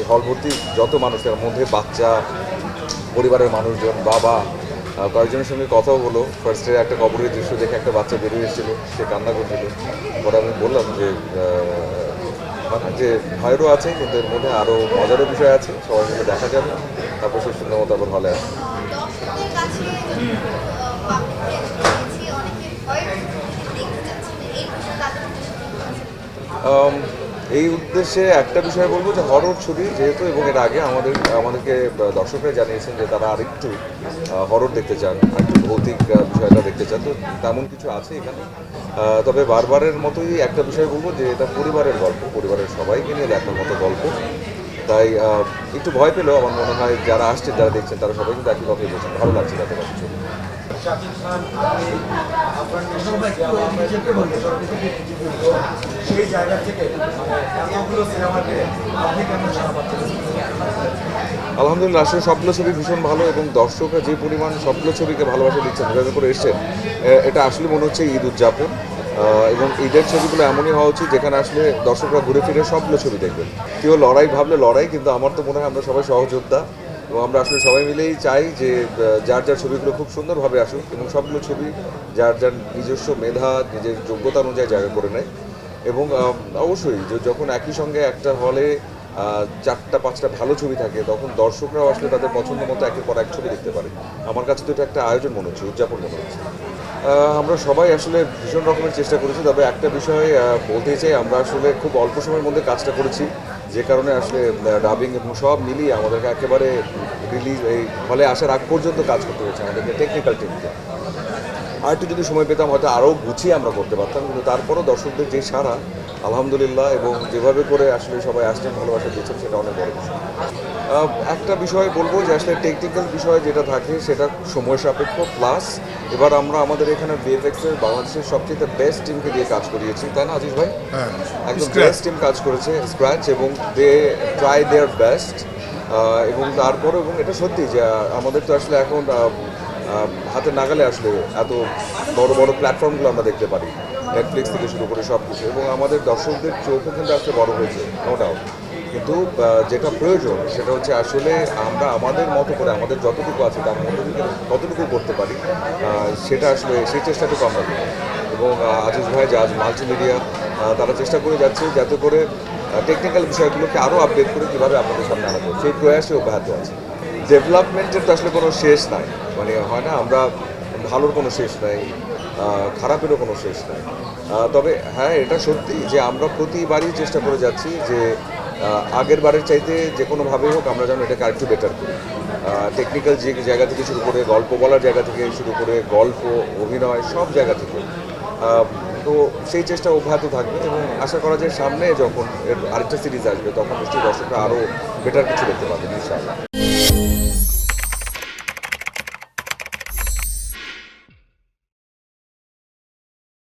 এই হল ভর্তি যত মানুষের মধ্যে বাচ্চা পরিবারের মানুষজন বাবা কয়েকজনের সঙ্গে কথাও হলো। ফার্স্টে একটা কবরের দৃশ্য দেখে একটা বাচ্চা বেরিয়ে এসেছিল সে কান্না করছিল। পরে আমি বললাম যে মানে যে ভয়েরও আছে কিন্তু এর মধ্যে আরও মজারও বিষয় আছে। সবাই মিলে দেখা যাবে তারপর সে সুন্দর মতো আবার হলে আসবে। দর্শকদের এই উদ্দেশ্যে একটা বিষয় বলব যে হরর ছবি যেহেতু এবং এর আগে আমাদের, আমাদেরকে দর্শকরা জানিয়েছেন যে তারা আরেকটু হরর দেখতে চান, আরেকটু ভৌতিক বিষয়টা দেখতে চান। তো তেমন কিছু আছে এখানে। তবে বারবারের মতোই একটা বিষয় বলব যে এটা পরিবারের গল্প, পরিবারের সবাইকে নিয়ে দেখার মতো গল্প। তাই একটু ভয় পেলেও আমার মনে হয় যারা আসছেন, যারা দেখছেন, তারা সবাই কিন্তু একই কথাই বলছেন। ভালো লাগছে তাদের কাছে। ছবি আলহামদুলিল্লাহ, আসলে সবগুলো ছবি ভীষণ ভালো এবং দর্শকরা যে পরিমাণ সবগুলো ছবিকে ভালোবাসা দিচ্ছেন করে এসছেন এটা আসলে মনে হচ্ছে ঈদ উদযাপন। এবং ঈদের ছবিগুলো এমনই হওয়া উচিত যেখানে আসলে দর্শকরা ঘুরে ফিরে সবগুলো ছবি দেখবেন। কেউ লড়াই ভাবলে লড়াই, কিন্তু আমার তো মনে হয় আমরা সবাই সহযোদ্ধা এবং আমরা আসলে সবাই মিলেই চাই যে যার যার ছবিগুলো খুব সুন্দরভাবে আসুক এবং সবগুলো ছবি যার যার নিজস্ব মেধা, নিজের যোগ্যতা অনুযায়ী জায়গা করে নেয়। এবং অবশ্যই যে যখন একই সঙ্গে একটা হলে চারটা, পাঁচটা ভালো ছবি থাকে, তখন দর্শকরাও আসলে তাদের পছন্দ মতো একের পর এক ছবি দেখতে পারে। আমার কাছে তো এটা একটা আয়োজন মনে হচ্ছে, উদযাপন মনে হচ্ছে। আমরা সবাই আসলে ভীষণ রকমের চেষ্টা করেছি, তবে একটা বিষয় বলতে চাই, আমরা আসলে খুব অল্প সময়ের মধ্যে কাজটা করেছি। যে কারণে আসলে ডাবিং এবং সব মিলিয়ে আমাদেরকে একেবারে রিলিজ এই হলে আসার আগ পর্যন্ত কাজ করতে হয়েছে আমাদেরকে টেকনিক্যাল টিমকে আর একটু যদি সময় পেতাম, হয়তো আরও গুছিয়ে আমরা করতে পারতাম, কিন্তু তারপরও দর্শকদের যে সারা আলহামদুলিল্লাহ, এবং যেভাবে করে আসলে সবাই আসছেন, ভালোবাসা দিচ্ছেন সেটা অনেক বড় বিষয়। একটা বিষয় বলব যে আসলে টেকনিক্যাল বিষয় যেটা থাকে সেটা সময় সাপেক্ষ প্লাস এবার আমরা আমাদের এখানে বিএফএক্স এর বাংলাদেশের সবচেয়ে বেস্ট টিমকে দিয়ে কাজ করিয়েছি তাই না আজিজ ভাই? হ্যাঁ একদম বেস্ট টিম কাজ করেছে স্ক্র্যাচ এবং দে ট্রাই দেয়ার বেস্ট এবং তারপরে এবং এটা সত্যি যে আমাদের তো আসলে এখন হাতের নাগালে আসলে এত বড় বড় প্ল্যাটফর্মগুলো আমরা দেখতে পারি। নেটফ্লিক্স থেকে শুরু করে সব কিছু এবং আমাদের দর্শকদের চোখও কিন্তু আসলে বড় হয়েছে নো ডাউট কিন্তু যেটা প্রয়োজন, সেটা হচ্ছে আসলে আমরা আমাদের মতো করে, আমাদের যতটুকু আছে, তার মধ্যে থেকে কতটুকু করতে পারি সেটা আসলে সেই চেষ্টাটুকু আমরা করি। এবং আজিজ ভাই যে আজ মাল্টিমিডিয়া তারা চেষ্টা করে যাচ্ছে যাতে করে টেকনিক্যাল বিষয়গুলোকে আরও আপডেট করে কীভাবে আপনাদের সামনে আনা যায়। সেই প্রয়াসে অব্যাহত আছে। ডেভেলপমেন্টের তো আসলে কোনো শেষ নাই। মানে হয় না, আমরা ভালোর কোনো শেষ নাই। খারাপেরও কোনো শেষ নাই। তবে হ্যাঁ এটা সত্যি যে আমরা প্রতিবারই চেষ্টা করে যাচ্ছি যে আগের বারের চাইতে যে কোনোভাবেই হোক আমরা যেন এটাকে আরেকটু বেটার করি। টেকনিক্যাল যে জায়গা থেকে শুরু করে, গল্প বলার জায়গা থেকে শুরু করে, গল্প, অভিনয় সব জায়গা থেকে তো সেই চেষ্টা অব্যাহত থাকবে এবং আশা করা যায় সামনে যখন আরেকটা সিরিজ আসবে, তখন নিশ্চয়ই দর্শকরা আরও বেটার কিছু দেখতে পাবেন, ইনশাআল্লাহ।